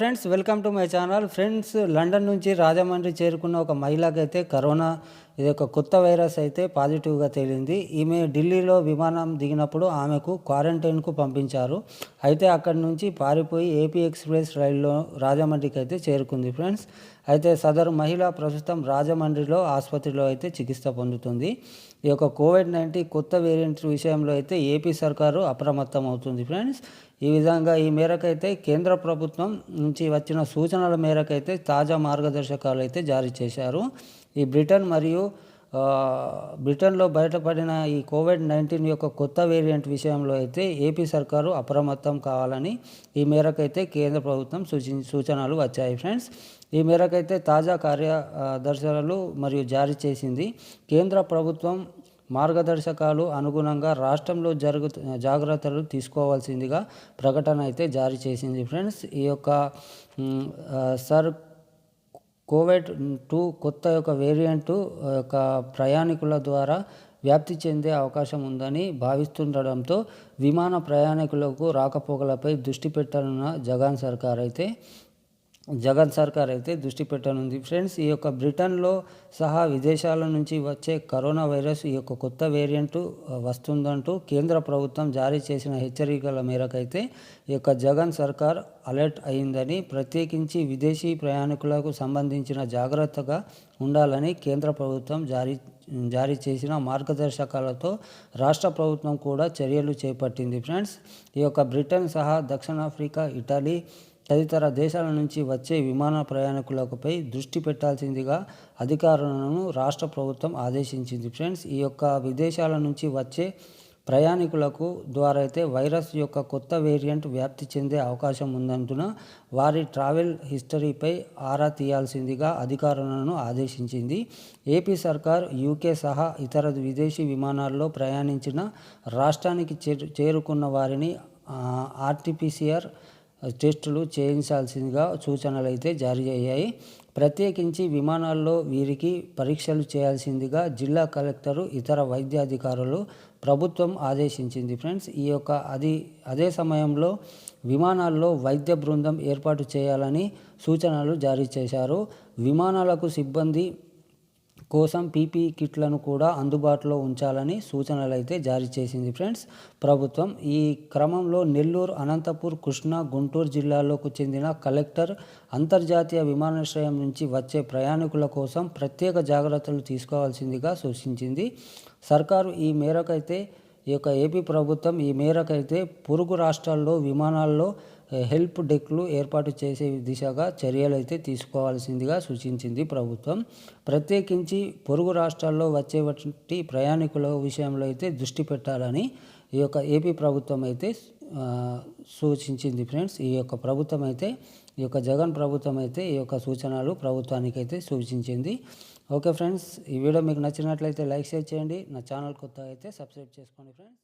Friends welcome to my channel. Friends London నుంచి రాజమండ్రి చేరుకున్న ఒక మహిళకైతే కరోనా ఇది ఒక కొత్త వైరస్ అయితే పాజిటివ్గా తేలింది. ఈమె ఢిల్లీలో విమానం దిగినప్పుడు ఆమెకు క్వారంటైన్కు పంపించారు. అయితే అక్కడి నుంచి పారిపోయి ఏపీ ఎక్స్ప్రెస్ రైల్లో రాజమండ్రికి అయితే చేరుకుంది. ఫ్రెండ్స్ అయితే సదరు మహిళ ప్రస్తుతం రాజమండ్రిలో ఆసుపత్రిలో అయితే చికిత్స పొందుతుంది. ఈ యొక్క కోవిడ్ నైన్టీన్ కొత్త వేరియంట్ విషయంలో అయితే ఏపీ సర్కారు అప్రమత్తం అవుతుంది ఫ్రెండ్స్. ఈ విధంగా ఈ మేరకైతే కేంద్ర ప్రభుత్వం నుంచి వచ్చిన సూచనల మేరకైతే తాజా మార్గదర్శకాలు అయితే జారీ చేశారు. ఈ బ్రిటన్ మరియు బ్రిటన్లో బయటపడిన ఈ కోవిడ్ నైన్టీన్ యొక్క కొత్త వేరియంట్ విషయంలో అయితే ఏపీ సర్కారు అప్రమత్తం కావాలని ఈ మేరకైతే కేంద్ర ప్రభుత్వం సూచి సూచనలు వచ్చాయి ఫ్రెండ్స్. ఈ మేరకైతే తాజా కార్యదర్శనలు మరియు జారీ చేసింది కేంద్ర ప్రభుత్వం మార్గదర్శకాలు అనుగుణంగా రాష్ట్రంలో జరుగు జాగ్రత్తలు తీసుకోవాల్సిందిగా ప్రకటన అయితే జారీ చేసింది ఫ్రెండ్స్. ఈ యొక్క సర్ కోవిడ్ టూ కొత్త యొక్క వేరియంట్ యొక్క ప్రయాణికుల ద్వారా వ్యాప్తి చెందే అవకాశం ఉందని భావిస్తుండడంతో విమాన ప్రయాణికులకు రాకపోకలపై దృష్టి పెట్టనున్న జగన్ సర్కార్ అయితే జగన్ సర్కార్ అయితే దృష్టి పెట్టనుంది. ఫ్రెండ్స్ ఈ యొక్క బ్రిటన్లో సహా విదేశాల నుంచి వచ్చే కరోనా వైరస్ ఈ యొక్క కొత్త వేరియంట్ వస్తుందంటూ కేంద్ర ప్రభుత్వం జారీ చేసిన హెచ్చరికల మేరకైతే ఈ యొక్క జగన్ సర్కార్ అలర్ట్ అయిందని ప్రత్యేకించి విదేశీ ప్రయాణికులకు సంబంధించిన జాగ్రత్తగా ఉండాలని కేంద్ర ప్రభుత్వం జారీ జారీ చేసిన మార్గదర్శకాలతో రాష్ట్ర ప్రభుత్వం కూడా చర్యలు చేపట్టింది. ఫ్రెండ్స్ ఈ యొక్క బ్రిటన్ సహా దక్షిణాఫ్రికా ఇటలీ తదితర దేశాల నుంచి వచ్చే విమాన ప్రయాణికులపై దృష్టి పెట్టాల్సిందిగా అధికారులను రాష్ట్ర ప్రభుత్వం ఆదేశించింది. ఫ్రెండ్స్ ఈ యొక్క విదేశాల నుంచి వచ్చే ప్రయాణికులకు ద్వారా అయితే వైరస్ యొక్క కొత్త వేరియంట్ వ్యాప్తి చెందే అవకాశం ఉన్నందున వారి ట్రావెల్ హిస్టరీపై ఆరా తీయాల్సిందిగా అధికారులను ఆదేశించింది. ఏపీ సర్కార్ యూకే సహా ఇతర విదేశీ విమానాల్లో ప్రయాణించిన రాష్ట్రానికి చేరు చేరుకున్న వారిని ఆర్టీపీసీఆర్ టెస్టులు చేయించాల్సిందిగా సూచనలు అయితే జారీ అయ్యాయి. ప్రత్యేకించి విమానాల్లో వీరికి పరీక్షలు చేయాల్సిందిగా జిల్లా కలెక్టరు ఇతర వైద్యాధికారులు ప్రభుత్వం ఆదేశించింది. ఫ్రెండ్స్ ఈ యొక్క అది అదే సమయంలో విమానాల్లో వైద్య బృందం ఏర్పాటు చేయాలని సూచనలు జారీ చేశారు. విమానాలకు సిబ్బంది కోసం పీపీ కిట్లను కూడా అందుబాటులో ఉంచాలని సూచనలు అయితే జారీ చేసింది ఫ్రెండ్స్. ప్రభుత్వం ఈ క్రమంలో నెల్లూరు అనంతపూర్ కృష్ణా గుంటూరు జిల్లాలకు చెందిన కలెక్టర్ అంతర్జాతీయ విమానాశ్రయం నుంచి వచ్చే ప్రయాణికుల కోసం ప్రత్యేక జాగ్రత్తలు తీసుకోవాల్సిందిగా సూచించింది. సర్కారు ఈ మేరకైతే ఈ యొక్క ఏపీ ప్రభుత్వం ఈ మేరకైతే పొరుగు రాష్ట్రాల్లో విమానాల్లో హెల్ప్ డెక్లు ఏర్పాటు చేసే దిశగా చర్యలు అయితే తీసుకోవాల్సిందిగా సూచించింది ప్రభుత్వం. ప్రత్యేకించి పొరుగు రాష్ట్రాల్లో వచ్చేటువంటి ప్రయాణికుల విషయంలో అయితే దృష్టి పెట్టాలని ఈ యొక్క ఏపీ ప్రభుత్వం అయితే సూచించింది ఫ్రెండ్స్. ఈ యొక్క ప్రభుత్వం అయితే ఈ యొక్క జగన్ ప్రభుత్వం అయితే ఈ యొక్క సూచనలు ప్రభుత్వానికి అయితే సూచించింది. ఓకే ఫ్రెండ్స్ ఈ వీడియో మీకు నచ్చినట్లయితే లైక్ షేర్ చేయండి. నా ఛానల్ కొత్త అయితే సబ్స్క్రైబ్ చేసుకోండి ఫ్రెండ్స్.